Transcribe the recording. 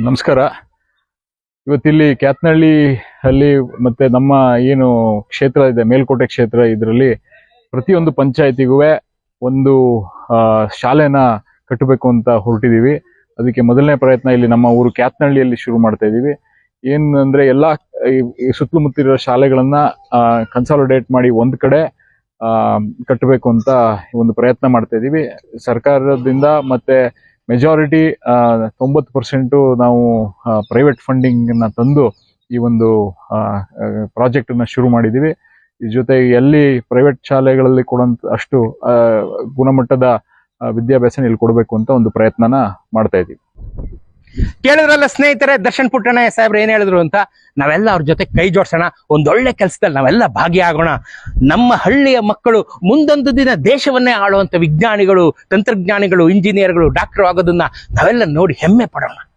ನಮಸ್ಕಾರ. ಇವತ್ತಿಲ್ಲಿ ಕ್ಯಾತ್ನಹಳ್ಳಿ ಅಲ್ಲಿ ಮತ್ತೆ ನಮ್ಮ ಏನು ಕ್ಷೇತ್ರ ಇದೆ, ಮೇಲ್ಕೋಟೆ ಕ್ಷೇತ್ರ ಇದರಲ್ಲಿ ಪ್ರತಿಯೊಂದು ಪಂಚಾಯತಿಗೂ ಒಂದು ಶಾಲೆನ ಕಟ್ಟಬೇಕು ಅಂತ ಹೊರಟಿದ್ದೀವಿ ಅದಕ್ಕೆ ಮೊದಲನೇ ಪ್ರಯತ್ನ ಇಲ್ಲಿ ನಮ್ಮ ಊರು ಕ್ಯಾತ್ನಹಳ್ಳಿಯಲ್ಲಿ ಶುರು ಮಾಡ್ತಾ ಇದೀವಿ ಏನಂದ್ರೆ ಎಲ್ಲಾ, ಈ- ಶಾಲೆಗಳನ್ನು ಕನ್ಸಾಲಿಡೇಟ್ ಮಾಡಿ ಒಂದು ಕಡೆ ಕಟ್ಟಬೇಕು ಅಂತ ಒಂದು ಪ್ರಯತ್ನ ಮಾಡ್ತಾ ಇದ್ದೀವಿ. ಸರ್ಕಾರದಿಂದ ಮತ್ತೆ ಮೆಜಾರಿಟಿ ತೊಂಬತ್ತು ಪರ್ಸೆಂಟು ನಾವು ಪ್ರೈವೇಟ್ ಫಂಡಿಂಗ್ನ ತಂದು ಈ ಒಂದು ಪ್ರಾಜೆಕ್ಟ್ ಅನ್ನ ಶುರು ಮಾಡಿದ್ದೀವಿ ಜೊತೆ ಎಲ್ಲಿ ಪ್ರೈವೇಟ್ ಶಾಲೆಗಳಲ್ಲಿ ಕೊಡುವಂತ ಅಷ್ಟು ಗುಣಮಟ್ಟದ ವಿದ್ಯಾಭ್ಯಾಸ ಇಲ್ಲಿ ಕೊಡಬೇಕು ಅಂತ ಒಂದು ಪ್ರಯತ್ನನ ಮಾಡ್ತಾ ಇದೀವಿ ಕೇಳಿದ್ರಲ್ಲ ಸ್ನೇಹಿತರೆ, ದರ್ಶನ್ ಪುಟ್ಟಣ್ಣ ಸಾಹೇಬ್ರು ಏನ್ ಹೇಳಿದ್ರು ಅಂತ? ನಾವೆಲ್ಲ ಅವ್ರ ಜೊತೆ ಕೈ ಜೋಡ್ಸೋಣ, ಒಂದೊಳ್ಳೆ ಕೆಲಸದಲ್ಲಿ ನಾವೆಲ್ಲ ಭಾಗಿಯಾಗೋಣ. ನಮ್ಮ ಹಳ್ಳಿಯ ಮಕ್ಕಳು ಮುಂದೊಂದು ದಿನ ದೇಶವನ್ನೇ ಆಳುವಂತ ವಿಜ್ಞಾನಿಗಳು, ತಂತ್ರಜ್ಞಾನಿಗಳು, ಇಂಜಿನಿಯರ್ಗಳು, ಡಾಕ್ಟರ್ ಆಗೋದನ್ನ ನಾವೆಲ್ಲ ನೋಡಿ ಹೆಮ್ಮೆ ಪಡೋಣ.